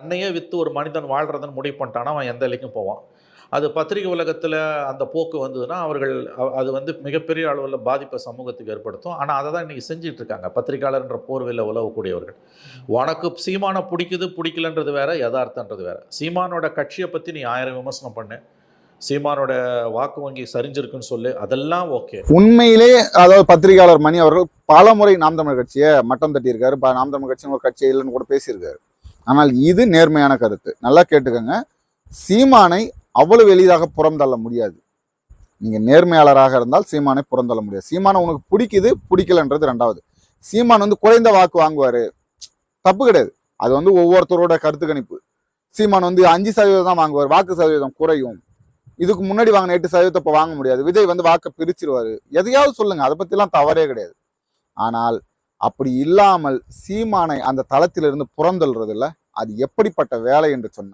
தன்னையே விற்று ஒரு மனிதன் வாழ்கிறதுன்னு முடிவு பண்ணிட்டான்னா அவன் எந்த எல்லைக்கும் போவான். அது பத்திரிகை உலகத்தில் அந்த போக்கு வந்ததுன்னா அவர்கள் அது வந்து மிகப்பெரிய அளவில் பாதிப்பை சமூகத்துக்கு ஏற்படுத்தும். ஆனால் அதை தான் இன்றைக்கி செஞ்சுட்டு இருக்காங்க. பத்திரிகையாளர்ன்ற போர்வையில் உலவக்கூடியவர்கள். உனக்கு சீமானை பிடிக்குது பிடிக்கலன்றது வேற யதார்த்தன்றது வேற. சீமானோட கட்சியை பற்றி நீ ஆயிரம் விமர்சனம் பண்ணு. சீமானோட வாக்கு வங்கி சரிஞ்சிருக்குன்னு சொல்லு. அதெல்லாம் ஓகே. உண்மையிலே அதாவது பத்திரிகையாளர் மணி அவர்கள் பல முறை நாம் தமிழர் கட்சியை மட்டம் தட்டியிருக்காரு. நாம் தமிழர் கட்சின்னு ஒரு கட்சி இல்லைன்னு கூட பேசியிருக்காரு. ஆனால் இது நேர்மையான கருத்து. நல்லா கேட்டுக்கோங்க. சீமானை அவ்வளவு எளிதாக புறந்தள்ள முடியாது. நீங்கள் நேர்மையாளராக இருந்தால் சீமானை புறந்தள்ள முடியாது. சீமானை உனக்கு பிடிக்குது பிடிக்கலன்றது ரெண்டாவது. சீமான் வந்து குறைந்த வாக்கு வாங்குவார். தப்பு கிடையாது. அது வந்து ஒவ்வொருத்தரோட கருத்து கணிப்பு. சீமான் வந்து அஞ்சு சதவீதம் தான் வாங்குவார். வாக்கு சதவீதம் குறையும். இதுக்கு முன்னாடி வாங்கின எட்டு சதவீதத்தை இப்போ வாங்க முடியாது. விஜய் வந்து வாக்கை பிரிச்சிருவாரு. எதையாவது சொல்லுங்க. அதை பற்றிலாம் தவறே கிடையாது. ஆனால் அப்படி இல்லாமல் சீமானை அந்த தளத்திலிருந்து புறந்தொல்றதில்ல அது எப்படிப்பட்ட வேலை என்று சொன்னா